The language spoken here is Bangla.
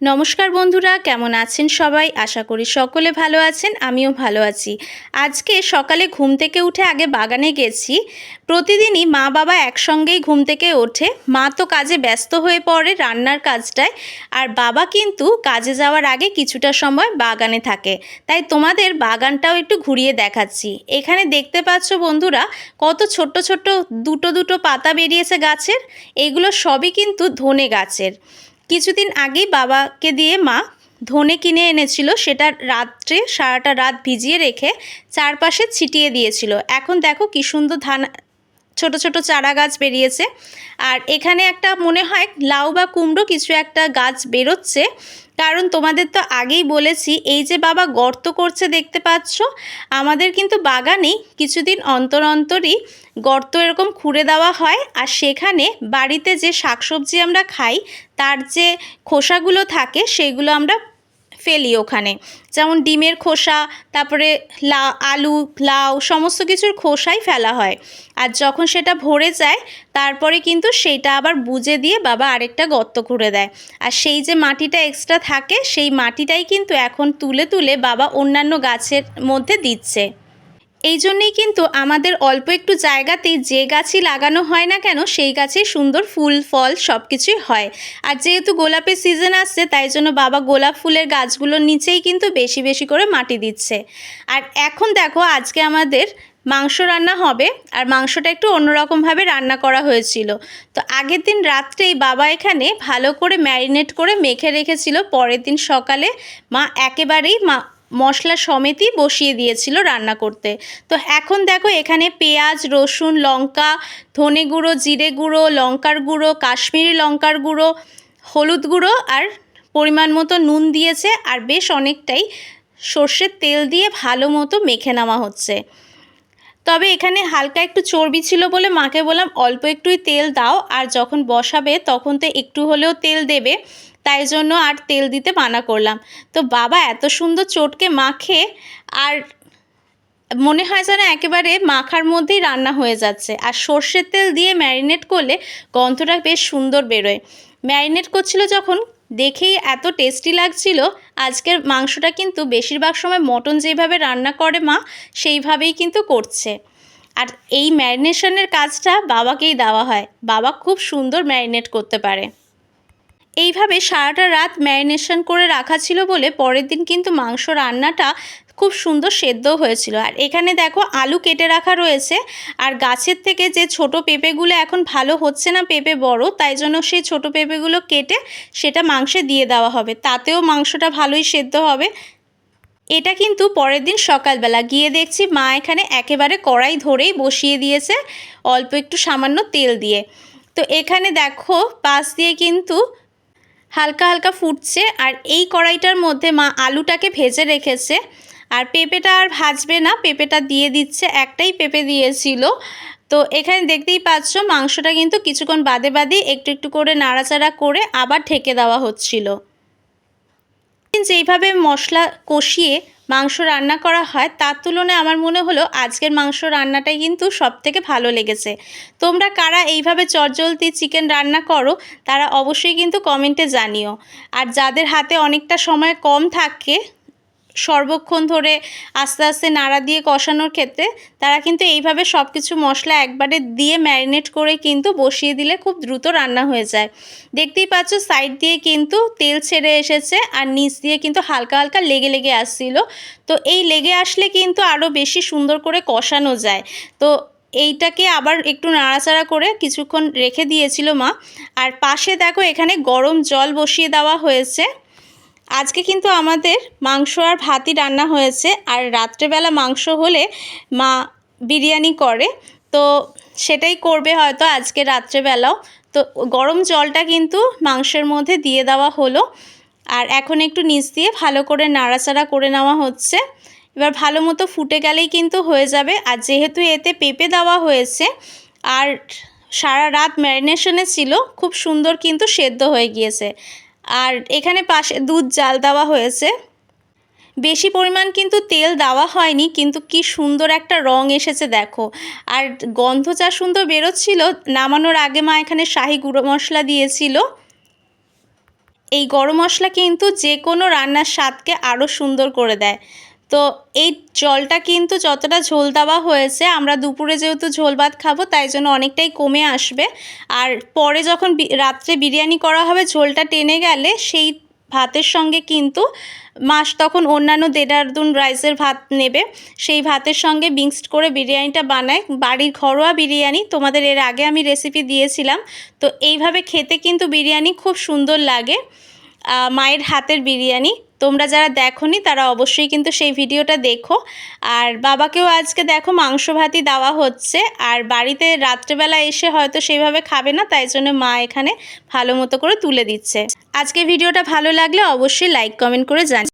নমস্কার বন্ধুরা, কেমন আছেন সবাই? আশা করি সকলে ভালো আছেন, আমিও ভালো আছি। আজকে সকালে ঘুম থেকে উঠে আগে বাগানে গেছি। প্রতিদিনই মা বাবা একসঙ্গেই ঘুম থেকে ওঠে। মা তো কাজে ব্যস্ত হয়ে পড়ে রান্নার কাজটায়, আর বাবা কিন্তু কাজে যাওয়ার আগে কিছুটা সময় বাগানে থাকে। তাই তোমাদের বাগানটাও একটু ঘুরিয়ে দেখাচ্ছি। এখানে দেখতে পাচ্ছ বন্ধুরা, কত ছোট্ট ছোট্ট দুটো দুটো পাতা বেরিয়েছে গাছের। এগুলো সবই কিন্তু ধনে গাছের। কিছুদিন আগেই বাবাকে দিয়ে মা ধনে কিনে এনেছিল। সেটা রাত্রে, সারাটা রাত ভিজিয়ে রেখে চারপাশে ছিটিয়ে দিয়েছিল। এখন দেখো কি সুন্দর ধান ছোট ছোট চারা গাছ বেরিয়েছে। আর এখানে একটা মনে হয় লাউ বা কুমড়ো কিছু একটা গাছ বেরোচ্ছে। কারণ তোমাদের তো আগেই বলেছি, এই যে বাবা গর্ত করছে দেখতে পাচ্ছ, আমাদের কিন্তু বাগানেই কিছুদিন অন্তর অন্তরই গর্ত এরকম খুঁড়ে দেওয়া হয়। আর সেখানে বাড়িতে যে শাকসবজি আমরা খাই, তার যে খোসাগুলো থাকে, সেগুলো আমরা ফেলি ওখানে। যেমন ডিমের খোসা, তারপরে লা, আলু, লাউ, সমস্ত কিছুর খোসাই ফেলা হয়। আর যখন সেটা ভরে যায়, তারপরে কিন্তু সেটা আবার বুজে দিয়ে বাবা আরেকটা গর্ত করে দেয়। আর সেই যে মাটিটা এক্সট্রা থাকে, সেই মাটিটাই কিন্তু এখন তুলে তুলে বাবা অন্যান্য গাছের মধ্যে দিচ্ছে। এই জন্যেই কিন্তু আমাদের অল্প একটু জায়গাতেই যে গাছই লাগানো হয় না কেন, সেই গাছেই সুন্দর ফুল, ফল সব কিছুই হয়। আর যেহেতু গোলাপের সিজন আসছে, তাই জন্য বাবা গোলাপ ফুলের গাছগুলোর নিচেই কিন্তু বেশি বেশি করে মাটি দিচ্ছে। আর এখন দেখো, আজকে আমাদের মাংস রান্না হবে, আর মাংসটা একটু অন্যরকমভাবে রান্না করা হয়েছিল। তো আগের দিন রাত্রেই বাবা এখানে ভালো করে ম্যারিনেট করে মেখে রেখেছিল, পরের দিন সকালে মা একেবারেই মা মশলা সমেতই বসিয়ে দিয়েছিল রান্না করতে। তো এখন দেখো এখানে পেঁয়াজ, রসুন, লঙ্কা, ধনে গুঁড়ো, জিরে গুঁড়ো, লঙ্কার গুঁড়ো, কাশ্মীরি লঙ্কার গুঁড়ো, হলুদ গুঁড়ো আর পরিমাণ মতো নুন দিয়েছে আর বেশ অনেকটাই সর্ষের তেল দিয়ে ভালো মতো মেখে নেওয়া হচ্ছে। তবে এখানে হালকা একটু চর্বি ছিল বলে মাকে বললাম, অল্প একটুই তেল দাও। আর যখন বসাবে তখন তো একটু হলেও তেল দেবে। তাই জন্য আর তেল দিতে মানা করলাম। তো বাবা এত সুন্দর চটকে মাখে আর মনে হয় যেন একেবারে মাখার মধ্যেই রান্না হয়ে যাচ্ছে। আর সর্ষের তেল দিয়ে ম্যারিনেট করলে গন্ধটা বেশ সুন্দর বেরোয়। ম্যারিনেট করছিল যখন, দেখেই এত টেস্টি লাগছিল। আজকের মাংসটা কিন্তু বেশিরভাগ সময় মটন যেভাবে রান্না করে মা, সেইভাবেই কিন্তু করছে। আর এই ম্যারিনেশনের কাজটা বাবাকেই দেওয়া হয়। বাবা খুব সুন্দর ম্যারিনেট করতে পারে। এইভাবে সারাটা রাত ম্যারিনেশন করে রাখা ছিল বলে পরের দিন কিন্তু মাংস রান্নাটা খুব সুন্দর সেদ্ধ হয়েছিল। আর এখানে দেখো আলু কেটে রাখা রয়েছে। আর গাছের থেকে যে ছোট পেঁপেগুলো এখন ভালো হচ্ছে না পেঁপে বড়, তাই জন্য সেই ছোট পেঁপেগুলো কেটে সেটা মাংসে দিয়ে দেওয়া হবে। তাতেও মাংসটা ভালোই সেদ্ধ হবে। এটা কিন্তু পরের দিন সকালবেলা। গিয়ে দেখছি মা এখানে একেবারে কড়াই ধরেই বসিয়ে দিয়েছে, অল্প একটু সামান্য তেল দিয়ে। তো এখানে দেখো পাশ দিয়ে কিন্তু হালকা হালকা ফুটছে আর এই কড়াইটার মধ্যে মা আলুটাকে ভেজে রেখেছে। আর পেঁপেটা আর ভাজবে না, পেঁপেটা দিয়ে দিচ্ছে, একটাই পেঁপে দিয়েছিল। তো এখানে দেখতেই পাচ্ছ মাংসটা কিন্তু কিছুক্ষণ বাদে বাদে একটু একটু করে নাড়াচাড়া করে আবার ঠেকে দেওয়া হচ্ছিল। যেইভাবে মশলা কষিয়ে মাংস রান্না করা হয়, তার তুলনায় আমার মনে হলো আজকের মাংস রান্নাটাই কিন্তু সব থেকে ভালো লেগেছে। তোমরা কারা এইভাবে চটজলদি চিকেন রান্না করো, তারা অবশ্যই কিন্তু কমেন্টে জানিও। আর যাদের হাতে অনেকটা সময় কম থাকে সর্বক্ষণ ধরে আস্তে আস্তে নাড়া দিয়ে কষানোর ক্ষেত্রে তারা কিন্তু এইভাবে সব কিছু মশলা একবারে দিয়ে ম্যারিনেট করে কিন্তু বসিয়ে দিলে খুব দ্রুত রান্না হয়ে যায়। দেখতেই পাচ্ছ সাইড দিয়ে কিন্তু তেল ছেড়ে এসেছে আর নিচ দিয়ে কিন্তু হালকা হালকা লেগে লেগে আসছিল। তো এই লেগে আসলে কিন্তু আরও বেশি সুন্দর করে কষানো যায়। তো এইটাকে আবার একটু নাড়াচাড়া করে কিছুক্ষণ রেখে দিয়েছিল মা। আর পাশে দেখো এখানে গরম জল বসিয়ে দেওয়া হয়েছে। আজকে কিন্তু আমাদের মাংস আর ভাতই রান্না হয়েছে, আর রাত্রেবেলা মাংস হলে মা বিরিয়ানি করে, তো সেটাই করবে হয়তো আজকে রাত্রেবেলাও। তো গরম জলটা কিন্তু মাংসের মধ্যে দিয়ে দেওয়া হলো, আর এখন একটু নিচ দিয়ে ভালো করে নাড়াচাড়া করে নেওয়া হচ্ছে। এবার ভালো মতো ফুটে গেলেই কিন্তু হয়ে যাবে, আর যেহেতু এতে পেঁপে দেওয়া হয়েছে, আর সারা রাত ম্যারিনেশনে ছিল, খুব সুন্দর কিন্তু সেদ্ধ হয়ে গিয়েছে। আর এখানে পাশে দুধ জাল দেওয়া হয়েছে। বেশি পরিমাণ কিন্তু তেল দেওয়া হয়নি, কিন্তু কি সুন্দর একটা রং এসেছে দেখো। আর গন্ধ যা সুন্দর বেরোচ্ছিল, নামানোর আগে মা এখানে শাহি গুঁড়ো মশলা দিয়েছিল। এই গরম মশলা কিন্তু যে কোনো রান্নার স্বাদকে আরও সুন্দর করে দেয়। তো এই জলটা কিন্তু যতটা ঝোল দেওয়া হয়েছে, আমরা দুপুরে যেহেতু ঝোল ভাত খাব, তাই জন্য অনেকটাই কমে আসবে। আর পরে যখন রাত্রে বিরিয়ানি করা হবে, ঝোলটা টেনে গেলে সেই ভাতের সঙ্গে কিন্তু মাস তখন অন্যান্য দেড়ারদুন রাইসের ভাত নেবে। সেই ভাতের সঙ্গে মিক্সড করে বিরিয়ানিটা বানায়। বাড়ির ঘরোয়া বিরিয়ানি, তোমাদের এর আগে আমি রেসিপি দিয়েছিলাম। তো এইভাবে খেতে কিন্তু বিরিয়ানি খুব সুন্দর লাগে মায়ের হাতের বিরিয়ানি। তোমরা যারা দেখোনি, তারা অবশ্যই কিন্তু সেই ভিডিওটা দেখো। আর বাবাকেও আজকে দেখো মাংস ভাতি দেওয়া হচ্ছে। আর বাড়িতে রাত্রেবেলা এসে হয়তো সেইভাবে খাবে না, তাই জন্য মা এখানে ভালো মতো করে তুলে দিচ্ছে। আজকে ভিডিওটা ভালো লাগলে অবশ্যই লাইক কমেন্ট করে জানি